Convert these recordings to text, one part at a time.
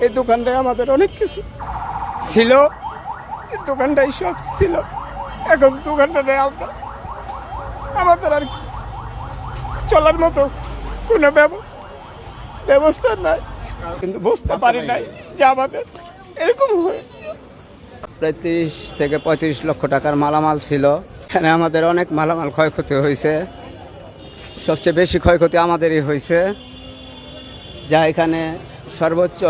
এই দোকানটায় আমাদের অনেক কিছু ছিল। এই দোকানটাই সব ছিল। এখন দোকানটাতে আমরা আমাদের আর চলার মতো কোনো ব্যব- ব্যবস্থা নাই। কিন্তু বুঝতে পারি নাই যে আমাদের এরকম হয়ে। প্রায় তিরিশ থেকে পঁয়ত্রিশ লক্ষ টাকার মালামাল ছিল। এখানে আমাদের অনেক মালামাল ক্ষয়ক্ষতি হয়েছে। সবচেয়ে বেশি ক্ষয়ক্ষতি আমাদেরই হয়েছে। যা এখানে সর্বোচ্চ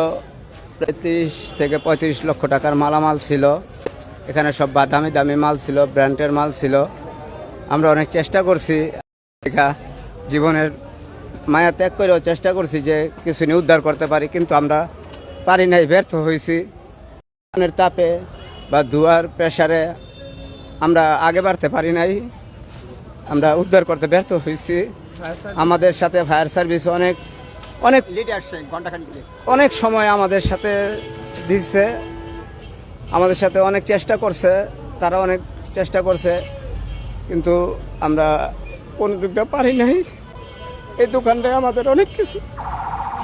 প্রায় তিরিশ থেকে পঁয়ত্রিশ লক্ষ টাকার মালামাল ছিল। এখানে সব বা দামি মাল ছিল, ব্র্যান্ডের মাল ছিল। আমরা অনেক চেষ্টা করছি। জীবনের মায়া ত্যাগ করেও চেষ্টা করছি যে কিছু নিয়ে উদ্ধার করতে পারি, কিন্তু আমরা পারি নাই, ব্যর্থ হয়েছি। তাপে বা ধোয়ার প্রেসারে আমরা আগে বাড়তে পারি নাই। আমরা উদ্ধার করতে ব্যর্থ হয়েছি। আমাদের সাথে ফায়ার সার্ভিস অনেক অনেক। অনেক সময় আমাদের সাথে দিচ্ছে আমাদের সাথে অনেক চেষ্টা করছে তারা অনেক চেষ্টা করছে কিন্তু আমরা কোনো দিক দিয়ে পারি নাই। এই দোকানটায় আমাদের অনেক কিছু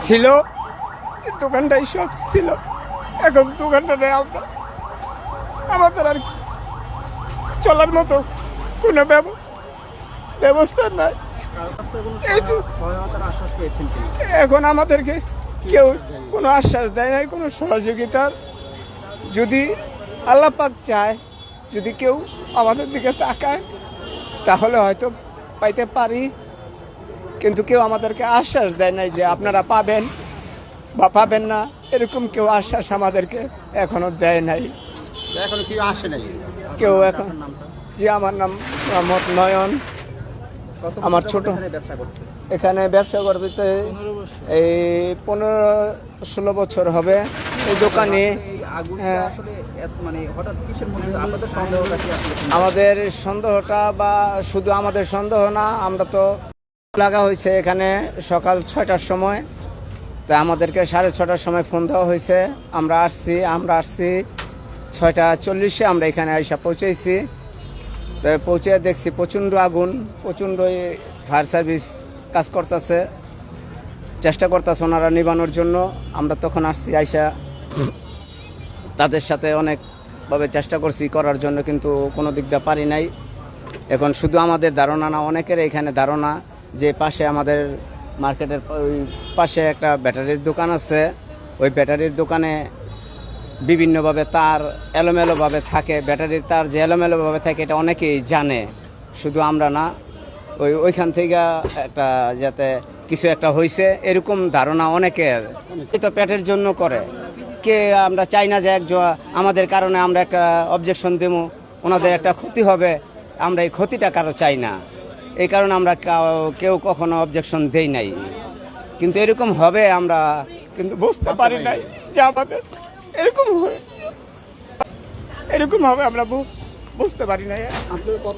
ছিল এই দোকানটাই সব ছিল। এখন দোকানটাতে আমরা আমাদের আর চলার মতো কোনো ব্যব- ব্যবস্থা নাই। এখন আমাদেরকে কেউ কোনো আশ্বাস দেয় নাই কোনো সহযোগিতার। যদি আল্লাপাক চায় যদি কেউ আমাদের দিকে তাকায় তাহলে হয়তো পাইতে পারি। কিন্তু কেউ আমাদেরকে আশ্বাস দেয় নাই যে আপনারা পাবেন বা পাবেন না এরকম কেউ আশ্বাস আমাদেরকে এখনও দেয় নাই। এখনও কি আসে নাই? কেউ এখন যে আমার নাম মোহাম্মদ নয়ন। আমার ছোট- এখানে ব্যবসা করতে এই পনেরো ষোলো বছর হবে। এই দোকানে হ্যাঁ। মানে আমাদের সন্দেহটা বা শুধু আমাদের সন্দেহ না আমরা তো লাগা হয়েছে এখানে সকাল ছয়টার সময়। তা আমাদেরকে সাড়ে ছটার সময় ফোন দেওয়া হয়েছে। আমরা আসছি আমরা আসছি। ছয়টা চল্লিশে আমরা এখানে আইসা পৌঁছেছি। পৌঁছে দেখছি, প্রচণ্ড আগুন প্রচণ্ড ফায়ার সার্ভিস কাজ করতেছে। চেষ্টা করতেছে ওনারা নিবানোর জন্য। আমরা তখন আসছি, আইসা তাদের সাথে অনেকভাবে চেষ্টা করছি করার জন্য, কিন্তু কোনো দিক দিয়ে পারি নাই। এখন শুধু আমাদের ধারণা না, অনেকের এখানে ধারণা যে পাশে আমাদের মার্কেটের ওই পাশে একটা ব্যাটারির দোকান আছে। ওই ব্যাটারির দোকানে বিভিন্নভাবে তার এলোমেলোভাবে থাকে ব্যাটারির তার যে এলোমেলোভাবে থাকে এটা অনেকেই জানে। শুধু আমরা না ওই ওইখান থেকে একটা যাতে কিছু একটা হয়েছে এরকম ধারণা অনেকের। তো পেটের জন্য করে। কে আমরা চাই না যে একজন আমাদের কারণে আমরা একটা অবজেকশন দেবো ওনাদের একটা ক্ষতি হবে আমরা এই ক্ষতিটা কারও চাই না। এই কারণে আমরা কেউ কখনো অবজেকশন দেই নাই। কিন্তু এরকম হবে আমরা কিন্তু বুঝতে পারি নাই যে আমাদের এরকম এরকম হবে আমরা বুঝতে পারি কত